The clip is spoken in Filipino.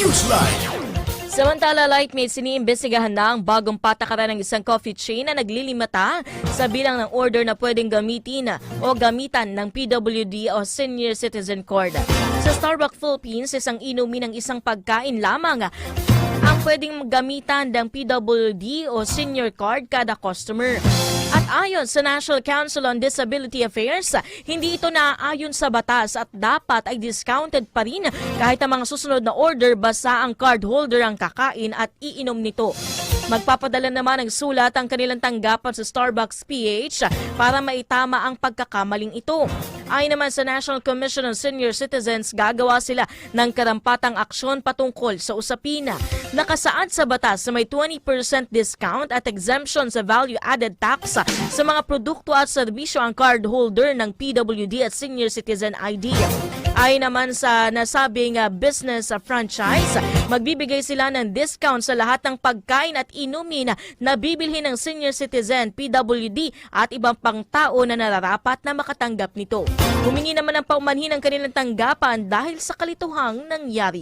Newsline. Samantala, Lightmates, siniimbestigahan na ang bagong patakaran ng isang coffee chain na naglilimata sa bilang ng order na pwedeng gamitin o gamitan ng PWD o Senior Citizen Card. Sa Starbucks Philippines, isang inumin ng isang pagkain lamang ang pwedeng gamitan ng PWD o Senior Card kada customer. At ayon sa National Council on Disability Affairs, hindi ito naaayon sa batas at dapat ay discounted pa rin kahit ang mga susunod na order basta ang card holder ang kakain at iinom nito. Magpapadala naman ng sulat ang kanilang tanggapan sa Starbucks PH para maitama ang pagkakamaling ito. Ayon naman sa National Commission on Senior Citizens, gagawa sila ng karampatang aksyon patungkol sa usapina. Nakasaad sa batas na may 20% discount at exemption sa value-added tax sa mga produkto at serbisyo ang card holder ng PWD at Senior Citizen ID. Ayon naman sa nasabing uh, business uh, franchise, magbibigay sila ng discount sa lahat ng pagkain at inumin na bibilhin ng senior citizen, PWD at ibang pang tao na nararapat na makatanggap nito. Humingi naman ng paumanhin ang kanilang tanggapan dahil sa kalituhang nangyari.